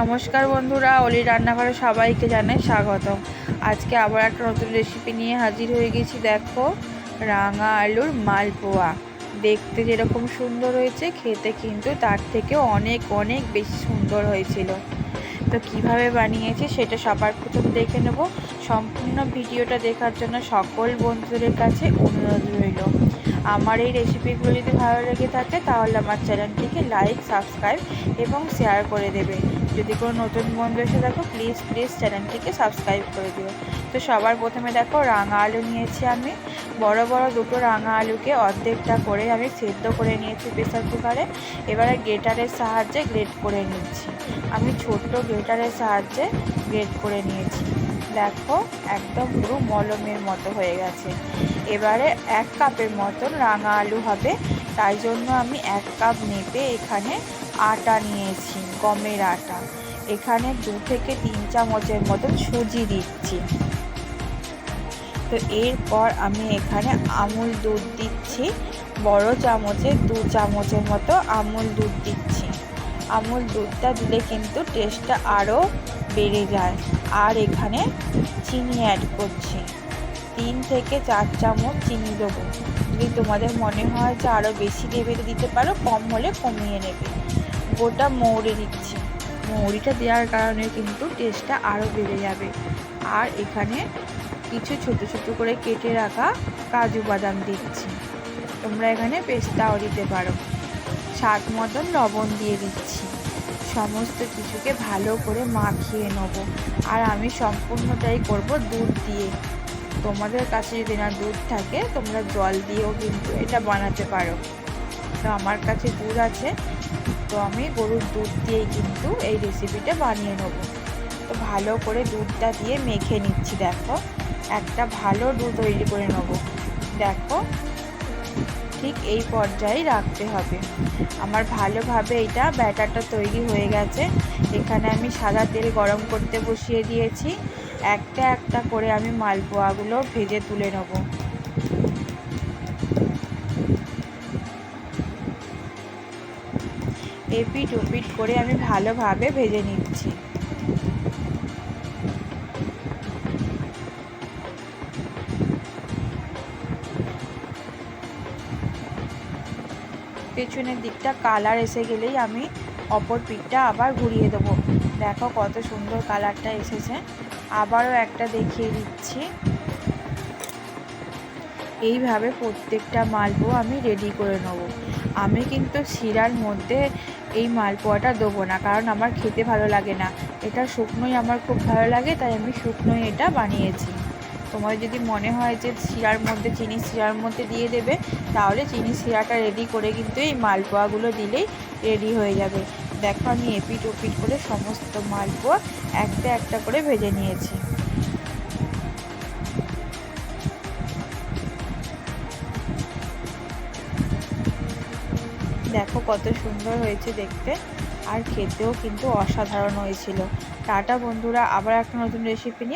নমস্কার বন্ধুরা অলি রান্নাঘরে সবাইকে জানাই স্বাগতম। আজকে আবার একটা নতুন রেসিপি নিয়ে হাজির হয়ে গেছি, দেখো, রাঙা আলুর মালপোয়া। দেখতে যেরকম সুন্দর হয়েছে, খেতে কিন্তু তার থেকেও অনেক অনেক বেশি সুন্দর হয়েছিল। তো কীভাবে বানিয়েছি সেটা সবার প্রথম দেখে নেব। সম্পূর্ণ ভিডিওটা দেখার জন্য সকল বন্ধুদের কাছে অনুরোধ রইল। আমার এই রেসিপিগুলো যদি ভালো লেগে থাকে, তাহলে আমার চ্যানেলটিকে লাইক সাবস্ক্রাইব এবং শেয়ার করে দেবে। যদি কোনো নতুন বন্ধু এসে দেখো প্লিজ প্লিজ চ্যানেলটিকে সাবস্ক্রাইব করে দিও। তো সবার প্রথমে দেখো, রাঙা আলু নিয়েছি আমি। বড় বড় দুটো রাঙা আলুকে অর্ধেকটা করে আমি সেদ্ধ করে নিয়েছি প্রেসার কুকারে। এবারে গ্রেটারের সাহায্যে গ্রেট করে নিচ্ছি। আমি ছোট্ট গ্রেটারের সাহায্যে গ্রেট করে নিয়েছি। দেখো, একদম পুরো মলমের মতো হয়ে গেছে। এবারে এক কাপের মতন রাঙা আলু হবে। তাই জন্য আমি এক কাপ নেপে এখানে আটা নিয়েছি, গমের আটা। এখানে দু থেকে তিন চামচের মতন সুজি দিচ্ছি। তো এরপর আমি এখানে আমুল দুধ দিচ্ছি, বড় চামচে দু চামচের মতো আমুল দুধ দিচ্ছি। আমুল দুধটা দিলে কিন্তু টেস্টটা আরও বেড়ে যায়। আর এখানে চিনি অ্যাড করছি। তিন থেকে চার চামচ চিনি দেবো। যদি তোমাদের মনে হয় যে আরও বেশি দেবে, দিতে পারো, কম হলে কমিয়ে নেবে। গোটা মৌরি দিচ্ছি মৌরিটা দেওয়ার কারণে কিন্তু টেস্টটা আরও বেড়ে যাবে। আর এখানে কিছু ছোট ছোট করে কেটে রাখা কাজু বাদাম দিচ্ছি। তোমরা এখানে পেস্তাও দিতে পারো। স্বাদ মতন লবণ দিয়ে দিচ্ছি। সমস্ত কিছুকে ভালো করে মাখিয়ে নেব। আর আমি সম্পূর্ণটাই করব দুধ দিয়ে। তোমাদের কাছে যদি না দুধ থাকে, তোমরা জল দিয়েও কিন্তু এটা বানাতে পারো। তো আমার কাছে দুধ আছে। তো আমি গরুর দুধ দিয়েই কিন্তু এই রেসিপিটা বানিয়ে নেব। তো ভালো করে দুধটা দিয়ে মেখে নিচ্ছি, দেখো। একটা ভালো দুধ তৈরি করে নেব। দেখো, ঠিক এই পর্যায়ে রাখতে হবে। আমার ভালোভাবে এটা ব্যাটারটা তৈরি হয়ে গেছে। এখানে আমি সাদা তেল গরম করতে বসিয়ে দিয়েছি। একটা একটা করে আমি মালপোয়াগুলো ভেজে তুলে নেব। এপিট ওপিট করে আমি ভালোভাবে ভেজে নিচ্ছি। পেছনের দিকটা কালার এসে গেলেই আমি অপর পিঠটা আবার ঘুরিয়ে দেবো। দেখো কত সুন্দর কালারটা এসেছে। আবারও একটা দেখিয়ে দিচ্ছি। এইভাবে প্রত্যেকটা মালপো আমি রেডি করে নেব। আমি কিন্তু শিরার মধ্যে এই মালপোয়াটা দেবো না, কারণ আমার খেতে ভালো লাগে না। এটা শুকনোই আমার খুব ভালো লাগে, তাই আমি শুকনোই এটা বানিয়েছি। তোমার যদি মনে হয় যে শিরার মধ্যে, চিনি শিরার মধ্যে দিয়ে দেবে, তাহলে চিনি শিরাটা রেডি করে কিন্তু এই মালপোয়াগুলো দিলেই রেডি হয়ে যাবে। দেখো আমি এপিট ওপিট করে সমস্ত মালপোয়া একটা একটা করে ভেজে নিয়েছি। কত সুন্দর হয়েছে দেখতে। আর খেতেও কিন্তু অসাধারণ হয়েছিল। টাটা বন্ধুরা, আবার একটা নতুন রেসিপি নিয়ে